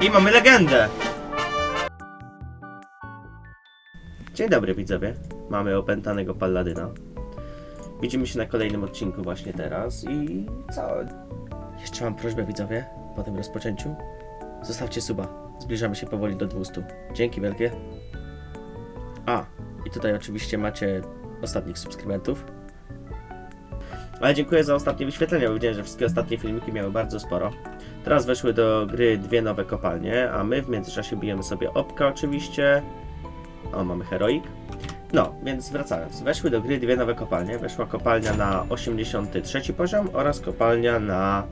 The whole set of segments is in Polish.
I mamy legendę! Dzień dobry widzowie. Mamy opętanego Palladyna. Widzimy się na kolejnym odcinku właśnie teraz i co? Jeszcze mam prośbę widzowie, po tym rozpoczęciu. Zostawcie suba. Zbliżamy się powoli do 200. Dzięki wielkie. A, i tutaj oczywiście macie ostatnich subskrybentów. Ale dziękuję za ostatnie wyświetlenia, bo widziałem, że wszystkie ostatnie filmiki miały bardzo sporo. Teraz weszły do gry dwie nowe kopalnie, a my w międzyczasie bijemy sobie opka oczywiście. O, mamy heroik. No, więc wracając. Weszły do gry dwie nowe kopalnie. Weszła kopalnia na 83 poziom oraz kopalnia na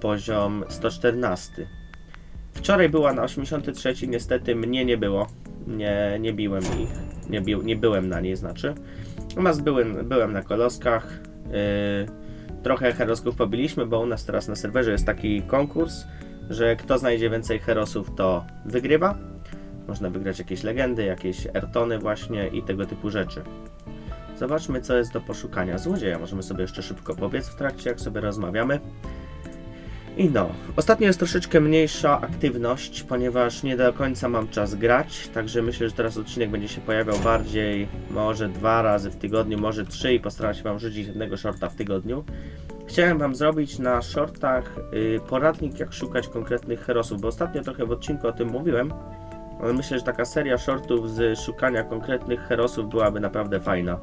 poziom 114. Wczoraj była na 83, niestety mnie nie było. Nie, nie biłem ich. Nie, bił, nie byłem na niej, znaczy. Natomiast byłem, byłem na koloskach. Yy, trochę herosków pobiliśmy, bo u nas teraz na serwerze jest taki konkurs, że kto znajdzie więcej herosów, to wygrywa. Można wygrać jakieś legendy, jakieś ertony właśnie i tego typu rzeczy. Zobaczmy, co jest do poszukania. Złodzieja możemy sobie jeszcze szybko pobiec w trakcie, jak sobie rozmawiamy. I no, ostatnio jest troszeczkę mniejsza aktywność, ponieważ nie do końca mam czas grać, także myślę, że teraz odcinek będzie się pojawiał bardziej, może dwa razy w tygodniu, może trzy i postaram się Wam rzucić jednego shorta w tygodniu. Chciałem Wam zrobić na shortach y, poradnik, jak szukać konkretnych herosów, bo ostatnio trochę w odcinku o tym mówiłem, ale myślę, że taka seria shortów z szukania konkretnych herosów byłaby naprawdę fajna.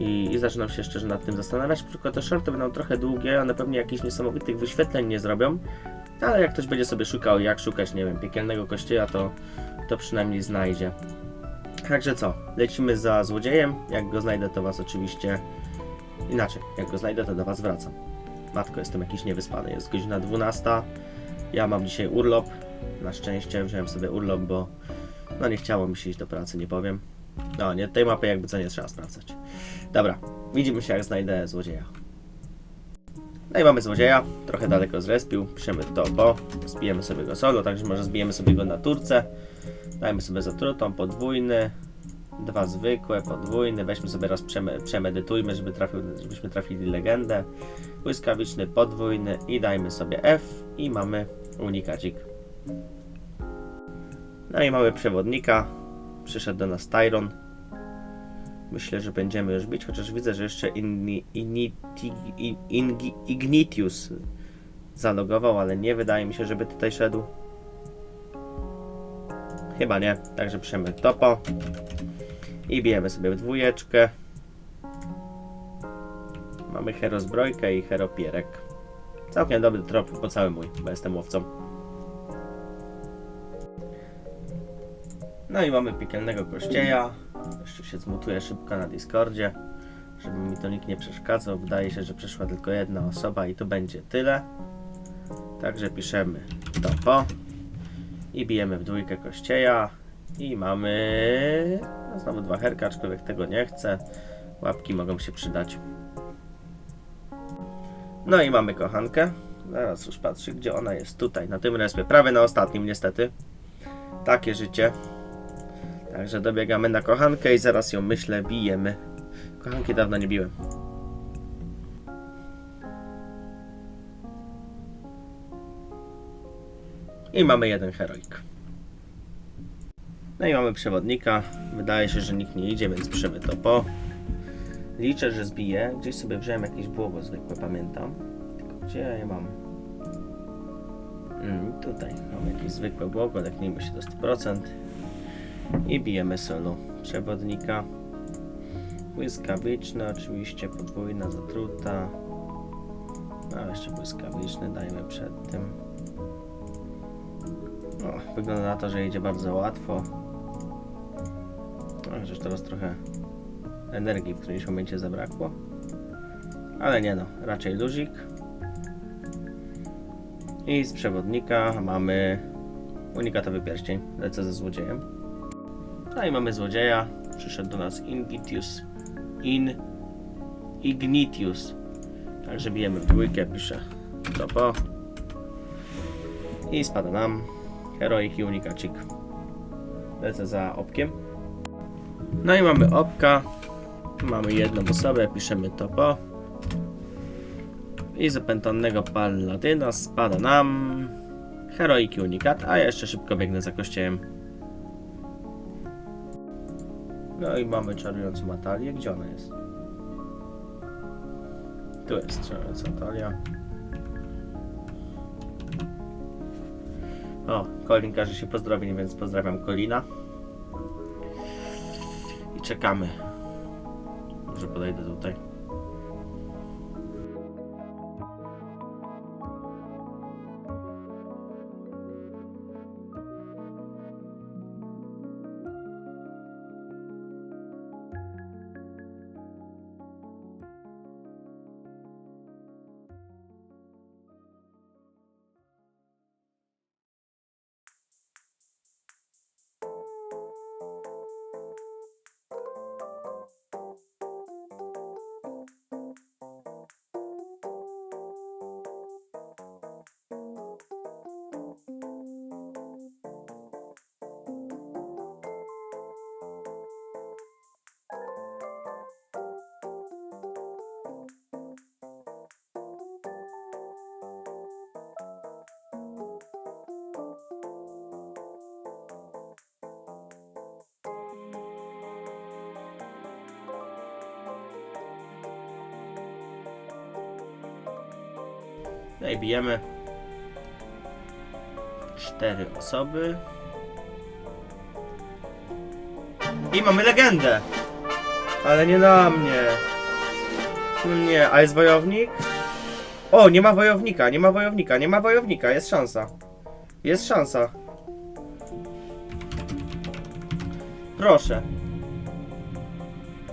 I, I zaczynam się szczerze nad tym zastanawiać, tylko te shorty będą trochę długie, one pewnie jakichś niesamowitych wyświetleń nie zrobią, ale jak ktoś będzie sobie szukał, jak szukać, nie wiem, piekielnego kościoła, to, to przynajmniej znajdzie. Także co, lecimy za złodziejem, jak go znajdę, to was oczywiście... Inaczej, jak go znajdę, to do was wracam. Matko, jestem jakiś niewyspany, jest godzina 12, ja mam dzisiaj urlop, na szczęście wziąłem sobie urlop, bo no nie chciało mi się iść do pracy, nie powiem. No, nie, tej mapy jakby co nie trzeba sprawdzać. Dobra, widzimy się jak znajdę złodzieja. No i mamy złodzieja, trochę daleko zrespił, piszemy to, bo zbijemy sobie go solo, także może zbijemy sobie go na turce. Dajmy sobie za trutą podwójny, dwa zwykłe, podwójny, weźmy sobie raz przeme przemedytujmy, żeby trafił, żebyśmy trafili legendę. Błyskawiczny, podwójny i dajmy sobie F i mamy unikacik. No i mamy przewodnika, przyszedł do nas Tyron. Myślę, że będziemy już bić, chociaż widzę, że jeszcze inni, inni, Ignitius zalogował, ale nie wydaje mi się, żeby tutaj szedł. Chyba nie, także piszemy topo. I bijemy sobie w dwójeczkę. Mamy hero zbrojkę i hero pierek. Całkiem dobry trop po cały mój, bo jestem łowcą. No i mamy piekielnego kościeja. Jeszcze się zmutuję szybko na Discordzie, żeby mi to nikt nie przeszkadzał. Wydaje się, że przyszła tylko jedna osoba i to będzie tyle. Także piszemy topo i bijemy w dwójkę kościeja i mamy no znowu dwa herka, aczkolwiek tego nie chcę. Łapki mogą się przydać. No i mamy kochankę. Zaraz już patrzę, gdzie ona jest. Tutaj, na tym respie. Prawie na ostatnim, niestety. Takie życie. Także dobiegamy na kochankę i zaraz ją, myślę, bijemy. Kochanki dawno nie biłem. I mamy jeden heroik. No i mamy przewodnika. Wydaje się, że nikt nie idzie, więc piszemy to po. Liczę, że zbiję. Gdzieś sobie wziąłem jakieś błogo zwykłe, pamiętam. Tylko gdzie ja je mam? Mm, tutaj mam jakieś zwykłe błogo, leknijmy się do 100%. I bijemy solo przewodnika. Błyskawiczny, oczywiście podwójna zatruta. A jeszcze błyskawiczny dajmy przed tym. No, wygląda na to, że idzie bardzo łatwo. No, chociaż teraz trochę energii w którymś momencie zabrakło. Ale nie no, raczej luzik. I z przewodnika mamy unikatowy pierścień. Lecę ze złodziejem. No i mamy złodzieja. Przyszedł do nas Ingitius. In. Ignitius. Także bijemy w dwójkę, piszę topo. I spada nam heroik i unikacik. Lecę za opkiem. No i mamy opka. Mamy jedną osobę, piszemy topo. I zapętanego paladyna spada nam Heroiki unikat, a ja jeszcze szybko biegnę za kościołem. No i mamy czarującą Natalię. Gdzie ona jest? Tu jest czarująca Natalia. O, Colin każe się pozdrowień, więc pozdrawiam Colina. I czekamy. Może podejdę tutaj. No i bijemy. Cztery osoby. I mamy legendę! Ale nie na mnie. No Nie, a jest wojownik? O, nie ma wojownika, nie ma wojownika, nie ma wojownika, jest szansa. Jest szansa. Proszę.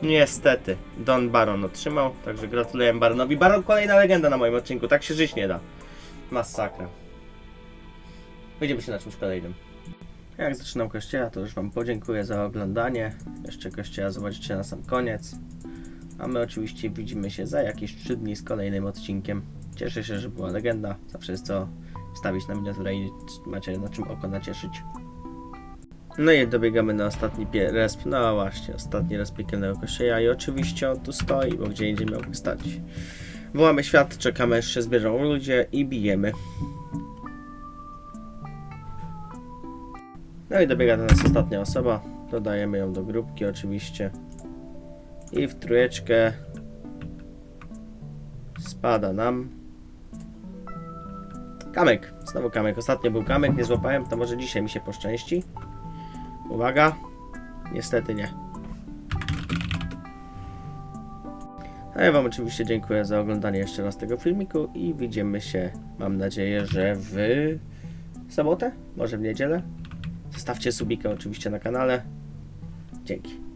Niestety, Don Baron otrzymał, także gratuluję Baronowi. Baron kolejna legenda na moim odcinku, tak się żyć nie da. Masakra. Będziemy się na czymś kolejnym. Jak zaczynam kościoła, to już Wam podziękuję za oglądanie. Jeszcze kościoła zobaczycie na sam koniec. A my oczywiście widzimy się za jakieś 3 dni z kolejnym odcinkiem. Cieszę się, że była legenda. Zawsze jest co wstawić na miniaturę i macie na czym oko nacieszyć. No i dobiegamy na ostatni resp, no właśnie, ostatni resp piekielnego kościoła i oczywiście on tu stoi, bo gdzie indziej miałby stać. Wołamy świat, czekamy aż się zbierzą ludzie i bijemy. No i dobiega do nas ostatnia osoba, dodajemy ją do grupki oczywiście. I w trójeczkę spada nam Kamek, znowu Kamek, ostatnio był Kamek, nie złapałem, to może dzisiaj mi się poszczęści. Uwaga. Niestety nie. A ja Wam oczywiście dziękuję za oglądanie jeszcze raz tego filmiku i widzimy się, mam nadzieję, że w sobotę, może w niedzielę. Zostawcie subika oczywiście na kanale. Dzięki.